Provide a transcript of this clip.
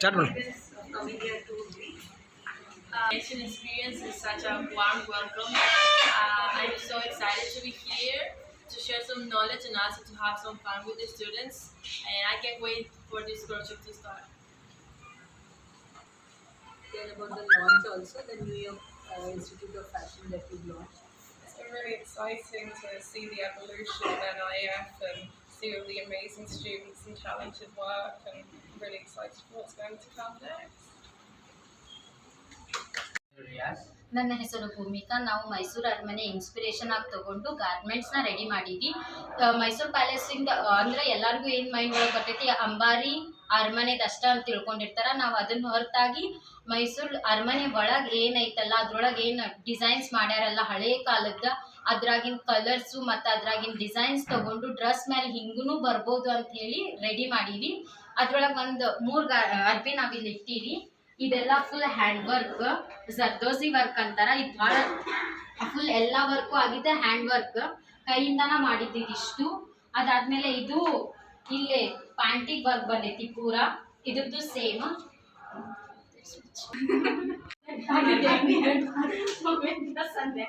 Start பண்ணுங்க experience is such a warm welcome. Uh, I'm so excited to be here to share some knowledge and also to have some fun with the students. And I can't wait for this project to start. Tell about the launch also, the New York uh, Institute of Fashion that you've launched. It's been really exciting to see the evolution of NIF and see all the amazing students and talented work and really excited for what's photographs ನನ್ನ ಹೆಸರು ಭೂಮಿಕಾ. ನಾವು ಮೈಸೂರು ಅರಮನೆ inspiration ಆಗಿ ತಗೊಂಡು ಗಾರ್ಮೆಂಟ್ಸ್ನ ready ಮಾಡೀವಿ ಮೈಸೂರು ಪ್ಯಾಲೇಸಿಂದ ಅಂದ್ರೆ ಎಲ್ಲರಿಗೂ ಏನು ಮೈಂಡ್ ಒಳಗೆ ಬರ್ತೈತಿ, ಅಂಬಾರಿ ಅರಮನೆದು ಅಷ್ಟ ಅಂತ ತಿಳ್ಕೊಂಡಿರ್ತಾರ. ನಾವು ಅದನ್ನ ಹೊರತಾಗಿ ಮೈಸೂರು ಅರಮನೆ ಒಳಗೆ ಏನೈತಲ್ಲ, ಅದ್ರೊಳಗೆ ಏನು ಡಿಸೈನ್ಸ್ ಮಾಡ್ಯಾರಲ್ಲ ಹಳೆ ಕಾಲದ ಅದ್ರಾಗಿನ ಕಲರ್ಸು ಮತ್ತು ಅದ್ರಾಗಿನ ಡಿಸೈನ್ಸ್ ತಗೊಂಡು ಡ್ರೆಸ್ ಮೇಲೆ ಹಿಂಗೂ ಬರ್ಬೋದು ಅಂತ ಹೇಳಿ ರೆಡಿ ಮಾಡೀವಿ ಅದ್ರೊಳಗೆ ಒಂದು ಮೂರು ಗಾ, ಅರ್ಬಿ ನಾವಿಲ್ಲಿ ಇಟ್ಟೀವಿ ಇದೆಲ್ಲ full hand work zardozi work ಅಂತಾರ. ಇದು ಭಾಳ ಫುಲ್ ಎಲ್ಲ ವರ್ಕು ಆಗಿದೆ ಹ್ಯಾಂಡ್ ವರ್ಕ್ ಕೈಯಿಂದನ ಮಾಡಿದ್ದೀವಿ ಇಷ್ಟು. ಅದಾದ್ಮೇಲೆ ಇದು ಇಲ್ಲೇ ಪ್ಯಾಂಟಿಗೆ ವರ್ಕ್ ಬಂದೈತಿ ಪೂರ. ಇದ್ರದ್ದು ಸೇಮ್ ಸಂದೆ